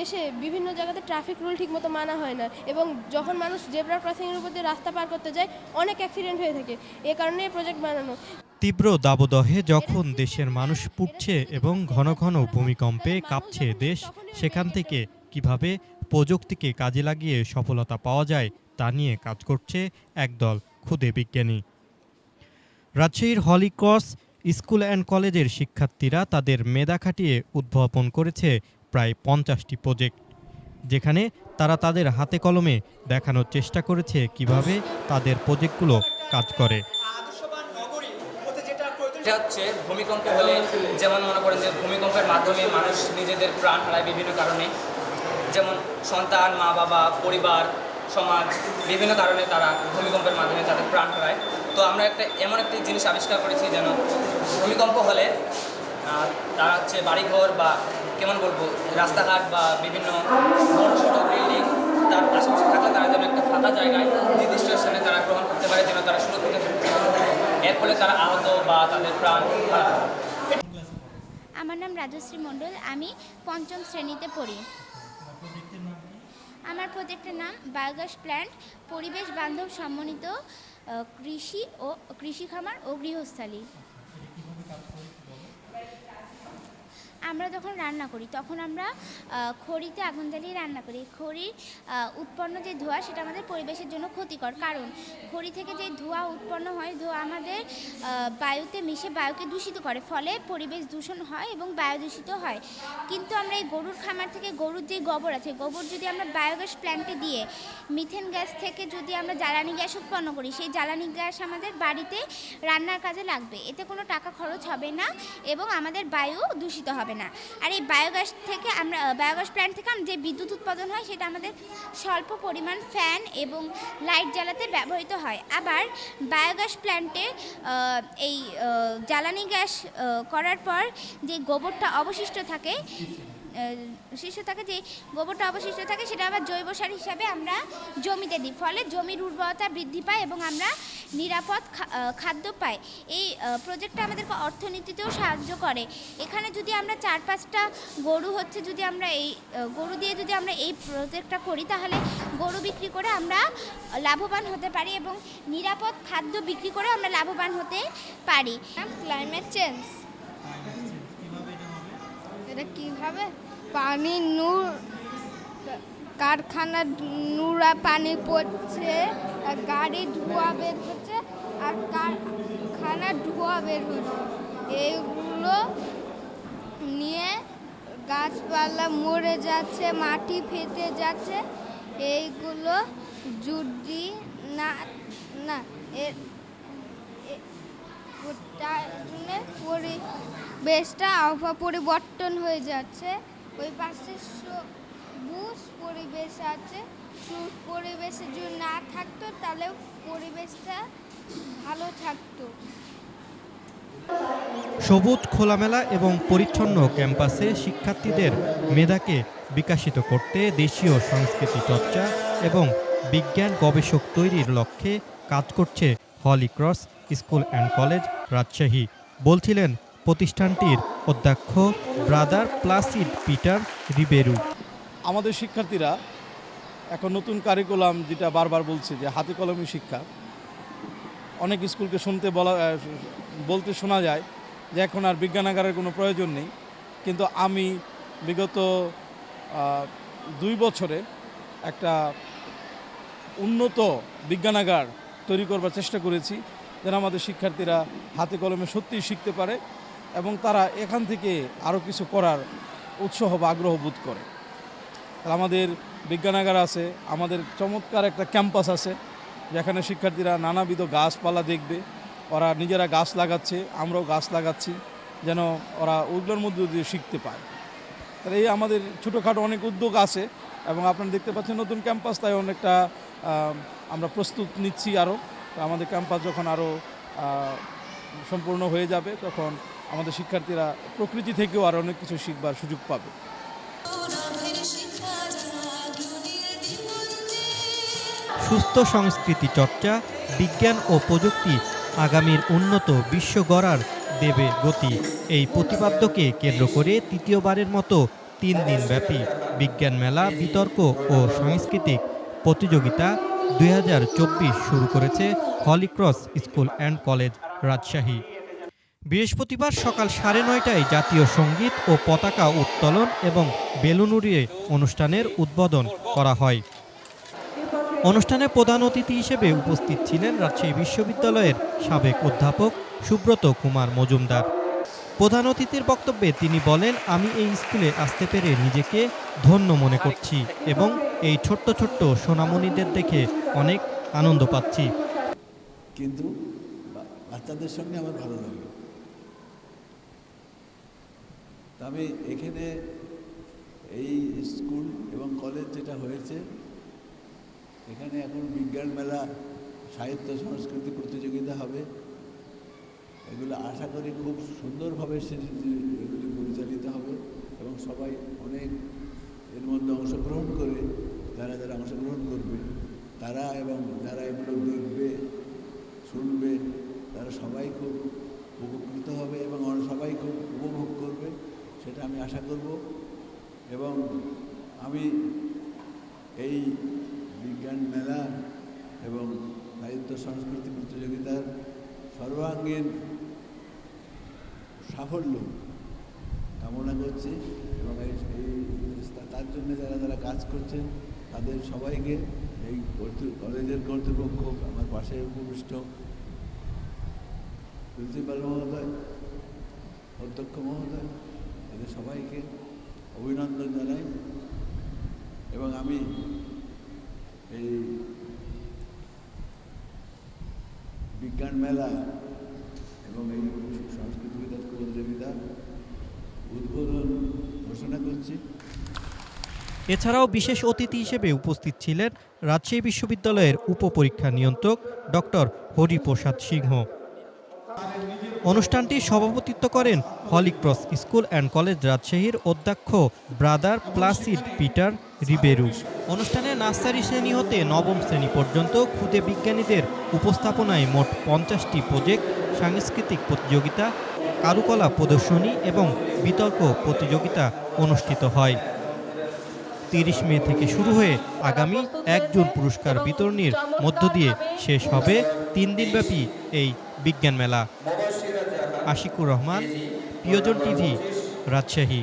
দেশে বিভিন্ন জায়গাতে ট্রাফিক রুল ঠিকমতো মানা হয় না এবং যখন মানুষ জেব্রা ক্রসিংয়ের উপর দিয়ে রাস্তা পার করতে যায় অনেক অ্যাক্সিডেন্ট হয়ে থাকে। এ কারণে এই প্রজেক্ট বানানো। তীব্র দাবদহে যখন দেশের মানুষ পুড়ছে এবং ঘন ঘন ভূমিকম্পে কাঁপছে দেশ সেখান থেকে কীভাবে প্রযুক্তিকে কাজে লাগিয়ে সফলতা পাওয়া যায় তা নিয়ে কাজ করছে একদল ক্ষুদে বিজ্ঞানী। রাজশাহীর হলিক্রস স্কুল অ্যান্ড কলেজের শিক্ষার্থীরা তাদের মেধা খাটিয়ে উদ্ভাবন করেছে প্রায় পঞ্চাশটি প্রজেক্ট, যেখানে তারা তাদের হাতে কলমে দেখানোর চেষ্টা করেছে কীভাবে তাদের প্রজেক্টগুলো কাজ করে। এটা হচ্ছে ভূমিকম্প হলে যেমন মনে করেন যে ভূমিকম্পের মাধ্যমে মানুষ নিজেদের প্রাণ হারায় বিভিন্ন কারণে, যেমন সন্তান, মা বাবা, পরিবার, সমাজ, বিভিন্ন কারণে তারা ভূমিকম্পের মাধ্যমে তাদের প্রাণ হারায়। তো আমরা একটা এমন একটি জিনিস আবিষ্কার করেছি যেন ভূমিকম্প হলে তারা হচ্ছে বাড়িঘর বা কেমন বলব রাস্তাঘাট বা বিভিন্ন বড় ছোটো বিল্ডিং তার আশেপাশে থাকলে তারা যেন একটা ফাঁকা জায়গায় নির্দিষ্ট স্থানে তারা গ্রহণ করতে পারে যেন তারা সুরক্ষিত এর ফলে তারা আহত বা তাদের প্রাণ আমার নাম রাজশ্রী মণ্ডল আমি পঞ্চম শ্রেণীতে পড়ি। আমার প্রজেক্টের নাম বায়োগ্যাস প্ল্যান্ট পরিবেশ বান্ধব আহ, কৃষি ও কৃষি খামার ও গৃহস্থালী। আমরা যখন রান্না করি, তখন আমরা খড়িতে আগুন জ্বালিয়ে রান্না করি। খড়ির উৎপন্ন যে ধোঁয়া, সেটা আমাদের পরিবেশের জন্য ক্ষতিকর। কারণ খড়ি থেকে যে ধোঁয়া উৎপন্ন হয়, ধোঁয়া আমাদের বায়ুতে মিশে বায়ুকে দূষিত করে। ফলে পরিবেশ দূষণ হয় এবং বায়ু দূষিত হয়। কিন্তু আমরা এই গরুর খামার থেকে গরুর যে গোবর আছে, গোবর যদি আমরা বায়োগ্যাস প্ল্যান্টে দিয়ে, মিথেন গ্যাস থেকে যদি আমরা জ্বালানি গ্যাস উৎপন্ন করি, সেই জ্বালানি গ্যাস আমাদের বাড়িতে রান্নার কাজে লাগবে। এতে কোনো টাকা খরচ হবে না এবং আমাদের বায়ু দূষিত হবে। না। আর এই বায়োগ্যাস থেকে আমরা বায়োগ্যাস প্ল্যান্ট থেকে যে বিদ্যুৎ উৎপাদন হয়, সেটা আমাদের স্বল্প পরিমাণ ফ্যান এবং লাইট জ্বালাতে ব্যবহৃত হয়। আবার বায়োগ্যাস প্ল্যান্টে এই জ্বালানি গ্যাস করার পর যে গোবরটা অবশিষ্ট থাকে শিশু থাকে যে গোবরটা অবশিষ্ট থাকে সেটা আবার জৈব সার হিসাবে আমরা জমিতে দিই। ফলে জমির উর্বরতা বৃদ্ধি পায় এবং আমরা নিরাপদ খাদ্য পাই। এই প্রজেক্টটা আমাদেরকে অর্থনীতিতেও সাহায্য করে। এখানে যদি আমরা চার পাঁচটা গরু হচ্ছে যদি আমরা এই গরু দিয়ে যদি আমরা এই প্রজেক্টটা করি, তাহলে গরু বিক্রি করে আমরা লাভবান হতে পারি এবং নিরাপদ খাদ্য বিক্রি করে আমরা লাভবান হতে পারি। ক্লাইমেট চেঞ্জ এটা কীভাবে? পানি নূর, কারখানা নোংরা পানি পড়ছে, গাড়ি ধোয়া বের হচ্ছে, আর কারখানা ধোঁয়া বের হচ্ছে এইগুলো নিয়ে গাছপালা মরে যাচ্ছে, মাটি ফেটে যাচ্ছে। এইগুলো যদি না না এর জন্য পরিবেশটা আবহাওয়া পরিবর্তন হয়ে যাচ্ছে। ওই পাশে সবুজ পরিবেশ আছে। সু- পরিবেশের যদি না থাকতো তাহলে পরিবেশটা ভালো থাকতো। সবুজ খোলামেলা এবং পরিচ্ছন্ন ক্যাম্পাসে শিক্ষার্থীদের মেধাকে বিকাশিত করতে দেশীয় সংস্কৃতি চর্চা এবং বিজ্ঞান গবেষক তৈরির লক্ষ্যে কাজ করছে Holy Cross school and college Rajshahi. বলছিলেন প্রতিষ্ঠানটির অধ্যক্ষ ব্রাদার প্লাসিড পিটার রিবেরু। আমাদের শিক্ষার্থীরা এখন নতুন কারিকুলাম যেটা বারবার বলছে যে হাতে কলমে শিক্ষা। অনেক স্কুলকে শুনতে বলা বলতে শোনা যায় যে এখন আর বিজ্ঞানাগারের কোনো প্রয়োজন নেই। কিন্তু আমি বিগত দুই বছরে একটা উন্নত বিজ্ঞানাগার তৈরি করবার চেষ্টা করেছি যেন আমাদের শিক্ষার্থীরা হাতে কলমে সত্যিই শিখতে পারে। এবং তারা এখান থেকে আরও কিছু করার উৎসাহ বা আগ্রহ বোধ করে। আমাদের বিজ্ঞানাগার আছে, আমাদের চমৎকার একটা ক্যাম্পাস আছে, যেখানে শিক্ষার্থীরা নানাবিধ গাছপালা দেখবে, ওরা নিজেরা গাছ লাগাচ্ছে, আমরাও গাছ লাগাচ্ছি, যেন ওরা ওইগুলোর মধ্যে দিয়ে শিখতে পায়। তাহলে এই আমাদের ছোটোখাটো অনেক উদ্যোগ আছে এবং আপনারা দেখতে পাচ্ছেন নতুন ক্যাম্পাস, তাই অনেকটা আমরা প্রস্তুত নিচ্ছি আরও আমাদের ক্যাম্পাস যখন আরও সম্পূর্ণ হয়ে যাবে, তখন আমাদের শিক্ষার্থীরা প্রকৃতি থেকেও আরও অনেক কিছু শিখবার সুযোগ পাবে। সুস্থ সংস্কৃতি চর্চা, বিজ্ঞান ও প্রযুক্তি আগামীর উন্নত বিশ্ব গড়ার দেবে গতি। এই প্রতিপাদ্যকে কেন্দ্র করে তৃতীয়বারের মতো তিন দিন ব্যাপী বিজ্ঞান মেলা, বিতর্ক ও সাংস্কৃতিক প্রতিযোগিতা দুই হাজার চব্বিশ শুরু করেছে Holy Cross school and college Rajshahi. বৃহস্পতিবার সকাল সাড়ে নয়টায় জাতীয় সংগীত ও পতাকা উত্তোলন এবং বেলুন উড়িয়ে অনুষ্ঠানের উদ্বোধন করা হয়। অনুষ্ঠানে প্রধান অতিথি হিসেবে উপস্থিত ছিলেন রাজশাহী বিশ্ববিদ্যালয়ের সাবেক অধ্যাপক সুব্রত কুমার মজুমদার। প্রধান অতিথির বক্তব্যে তিনি বলেন, আমি এই স্কুলে আসতে পেরে নিজেকে ধন্য মনে করছি এবং এই ছোট্ট ছোট্ট সোনামণিদের দেখে অনেক আনন্দ পাচ্ছি। কিন্তু বাচ্চাদের সঙ্গে আমার ভালো লাগে তা আমি এখানে এই স্কুল এবং কলেজ যেটা হয়েছে, এখানে এখন বিজ্ঞান মেলা, সাহিত্য, সংস্কৃতি প্রতিযোগিতা হবে। এগুলো আশা করি খুব সুন্দরভাবে এগুলি পরিচালিত হবে এবং সবাই অনেক এর মধ্যে অংশগ্রহণ করে, যারা যারা অংশগ্রহণ করবে, তারা এবং যারা এগুলো দেখবে, শুনবে, তারা সবাই খুব উপকৃত হবে এবং সবাই খুব উপভোগ করবে। সেটা আমি আশা করব। এবং আমি এই বিজ্ঞান মেলা এবং সাহিত্য সংস্কৃতি প্রতিযোগিতার সর্বাঙ্গীন সাফল্য কামনা করছি এবং এই তার জন্য যারা যারা কাজ করছেন, তাদের সবাইকে এই কলেজের কর্তৃপক্ষ, আমার পাশে উপবিষ্ট প্রিন্সিপাল মহোদয়, অধ্যক্ষ মহোদয় এদের সবাইকে অভিনন্দন জানাই। এবং আমি এই বিজ্ঞান মেলা এবং এই সংস্কৃত বিদ্যার প্রতিযোগিতা উদ্বোধন ঘোষণা করছি। এছাড়াও বিশেষ অতিথি হিসেবে উপস্থিত ছিলেন রাজশাহী বিশ্ববিদ্যালয়ের উপপরীক্ষা নিয়ন্ত্রক ডক্টর হরিপ্রসাদ সিংহ। অনুষ্ঠানটি সভাপতিত্ব করেন হলিক্রস স্কুল অ্যান্ড কলেজ রাজশাহীর অধ্যক্ষ ব্রাদার প্লাসিড পিটার রিবেরু। অনুষ্ঠানে নার্সারি শ্রেণি হতে নবম শ্রেণি পর্যন্ত ক্ষুদে বিজ্ঞানীদের উপস্থাপনায় মোট পঞ্চাশটি প্রজেক্ট, সাংস্কৃতিক প্রতিযোগিতা, কারুকলা প্রদর্শনী এবং বিতর্ক প্রতিযোগিতা অনুষ্ঠিত হয়। তিরিশ মে থেকে শুরু হয়ে আগামী এক জুন পুরস্কার বিতরণীর মধ্য দিয়ে শেষ হবে তিন দিনব্যাপী এই বিজ্ঞান মেলা। আশিকুর রহমান প্রিয়জন টিভি রাজশাহী।